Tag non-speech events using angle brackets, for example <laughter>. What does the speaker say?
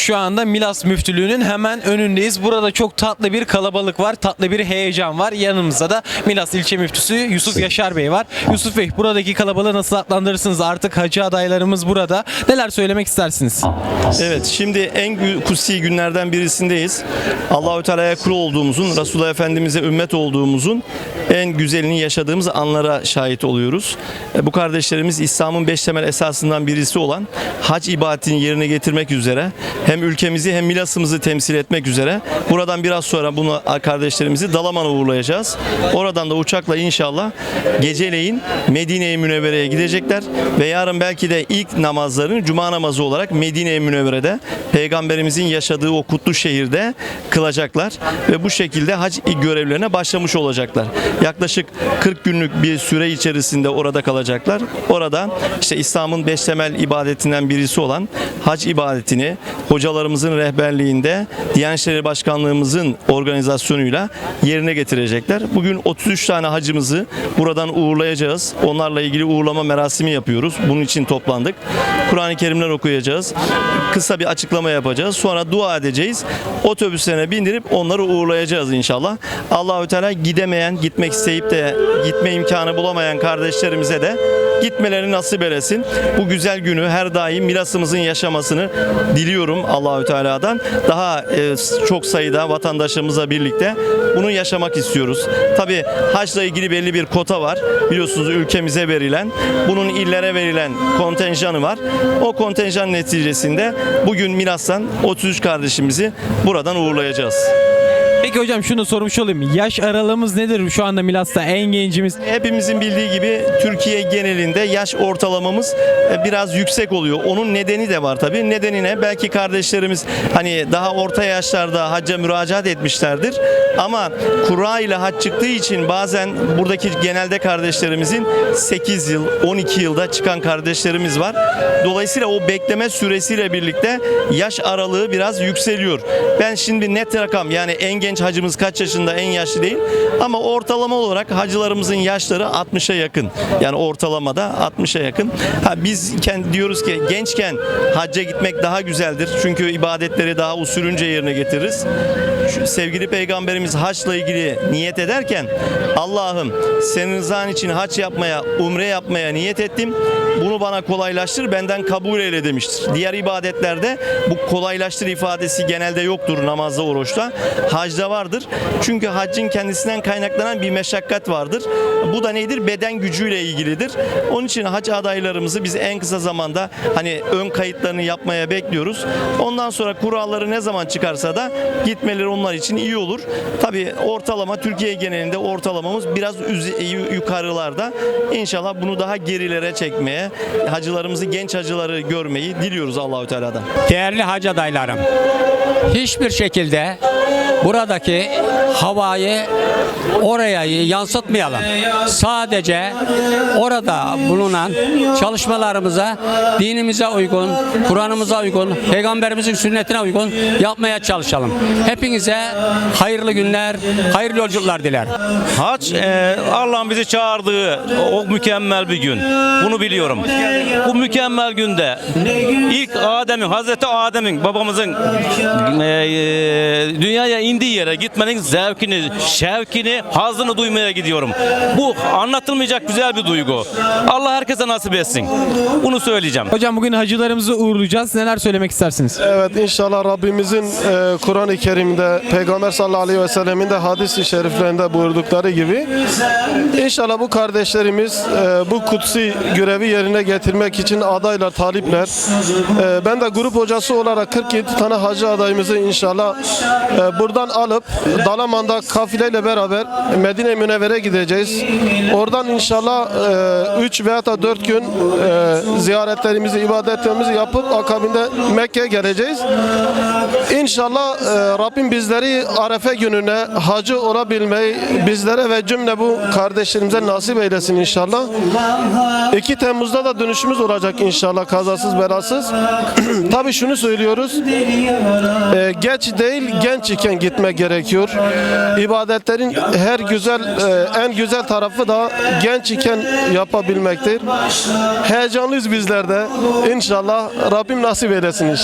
Şu anda Milas Müftülüğü'nün hemen önündeyiz. Burada çok tatlı bir kalabalık var, tatlı bir heyecan var. Yanımızda da Milas İlçe Müftüsü Yusuf Yaşar Bey var. Yusuf Bey, buradaki kalabalığı nasıl adlandırırsınız? Artık hacı adaylarımız burada. Neler söylemek istersiniz? Evet şimdi en kutsi günlerden birisindeyiz. Allahü Teala'ya kul olduğumuzun, Resulullah Efendimiz'e ümmet olduğumuzun en güzelini yaşadığımız anlara şahit oluyoruz. E, Bu kardeşlerimiz İslam'ın beş temel esasından birisi olan hac ibadetini yerine getirmek üzere hem ülkemizi hem milasımızı temsil etmek üzere buradan biraz sonra bunu kardeşlerimizi Dalaman'a uğurlayacağız. Oradan da uçakla inşallah geceleyin Medine-i Münevvere'ye gidecekler ve yarın belki de ilk namazlarını cuma namazı olarak Medine-i Münevvere'de peygamberimizin yaşadığı o kutlu şehirde kılacaklar ve bu şekilde hac görevlerine başlamış olacaklar. Yaklaşık 40 günlük bir süre içerisinde orada kalacaklar. Orada işte İslam'ın beş temel ibadetinden birisi olan hac ibadetini hocalarımızın rehberliğinde Diyanet İşleri Başkanlığımızın organizasyonuyla yerine getirecekler. Bugün 33 tane hacımızı buradan uğurlayacağız. Onlarla ilgili uğurlama merasimi yapıyoruz. Bunun için toplandık. Kur'an-ı Kerimler okuyacağız. Kısa bir açıklama yapacağız. Sonra dua edeceğiz. Otobüslerine bindirip onları uğurlayacağız inşallah. Allahü Teala gidemeyen, gitmek isteyip de gitme imkanı bulamayan kardeşlerimize de gitmelerini nasip eylesin. Bu güzel günü her daim mirasımızın yaşamasını diliyorum Allahü Teala'dan. Daha e, çok sayıda vatandaşımızla birlikte bunu yaşamak istiyoruz. Tabi haçla ilgili belli bir kota var. Biliyorsunuz ülkemize verilen, bunun illere verilen kontenjanı var. O kontenjan neticesinde bugün Milas'tan 33 kardeşimizi buradan uğurlayacağız. Peki hocam şunu sormuş olayım. Yaş aralığımız nedir şu anda Milas'ta en gencimiz? Hepimizin bildiği gibi Türkiye genelinde yaş ortalamamız e, biraz yüksek oluyor. Onun nedeni de var tabii. Nedenine belki kardeşlerimiz hani daha orta yaşlarda hacca müracaat etmişlerdir. Ama kura ile hac çıktığı için bazen buradaki genelde kardeşlerimizin 8 yıl, 12 yılda çıkan kardeşlerimiz var. Dolayısıyla o bekleme süresiyle birlikte yaş aralığı biraz yükseliyor. Ben şimdi net rakam yani en genç hacımız kaç yaşında en yaşlı değil ama ortalama olarak hacılarımızın yaşları 60'a yakın. Yani ortalamada 60'a yakın. Ha biz kend- diyoruz ki gençken hacca gitmek daha güzeldir. Çünkü ibadetleri daha usulünce yerine getiririz. Şu sevgili peygamberimiz haçla ilgili niyet ederken Allah'ım senin rızan için haç yapmaya, umre yapmaya niyet ettim. Bunu bana kolaylaştır, benden kabul eyle demiştir. Diğer ibadetlerde bu kolaylaştır ifadesi genelde yoktur namazda, oruçta. Hacda vardır. Çünkü haccın kendisinden kaynaklanan bir meşakkat vardır. Bu da nedir? Beden gücüyle ilgilidir. Onun için hac adaylarımızı biz en kısa zamanda hani ön kayıtlarını yapmaya bekliyoruz. Ondan sonra kuralları ne zaman çıkarsa da gitmeleri onlar için iyi olur. Tabii ortalama Türkiye genelinde ortalamamız biraz yukarılarda. İnşallah bunu daha gerilere çekmeye, hacılarımızı genç hacıları görmeyi diliyoruz Allahü Teala'dan. Değerli hac adaylarım, hiçbir şekilde buradaki havayı oraya yansıtmayalım. Sadece orada bulunan çalışmalarımıza dinimize uygun, Kur'an'ımıza uygun, peygamberimizin sünnetine uygun yapmaya çalışalım. Hepinize hayırlı günler, hayırlı yolculuklar diler. Hac e, Allah'ın bizi çağırdığı o mükemmel bir gün. Bunu biliyorum. Bu mükemmel günde ilk Adem'in, Hazreti Adem'in babamızın e, e, dünyaya indiği yere gitmenin zevkini, şevkini, hazını duymaya gidiyorum. Bu anlatılmayacak güzel bir duygu. Allah herkese nasip etsin. Bunu söyleyeceğim. Hocam bugün hacılarımızı uğurlayacağız. Neler söylemek istersiniz? Evet inşallah Rabbimizin e, Kur'an-ı Kerim'de Peygamber sallallahu aleyhi ve sellemin de hadis-i şeriflerinde buyurdukları gibi inşallah bu kardeşlerimiz e, bu kutsi görevi yerine getirmek için adaylar, talipler. E, ben de grup hocası olarak 47 tane hacı adayımızı inşallah e, buradan alıp Dalaman'da kafileyle beraber Medine-i Münevvere gideceğiz. Oradan inşallah 3 veya da 4 gün e, ziyaretlerimizi, ibadetlerimizi yapıp akabinde Mekke'ye geleceğiz. İnşallah e, Rabbim bizleri Arefe gününe hacı olabilmeyi bizlere ve cümle bu kardeşlerimize nasip eylesin inşallah. 2 Temmuz'da da dönüşümüz olacak inşallah kazasız belasız. <clears throat> Tabii şunu söylüyoruz. E, geç değil genç iken gitmek gerekiyor. İbadetlerin her güzel e, en güzel tarafı da genç iken yapabilmektir. Heyecanlıyız bizler de. İnşallah Rabbim nasip eylesin inşallah.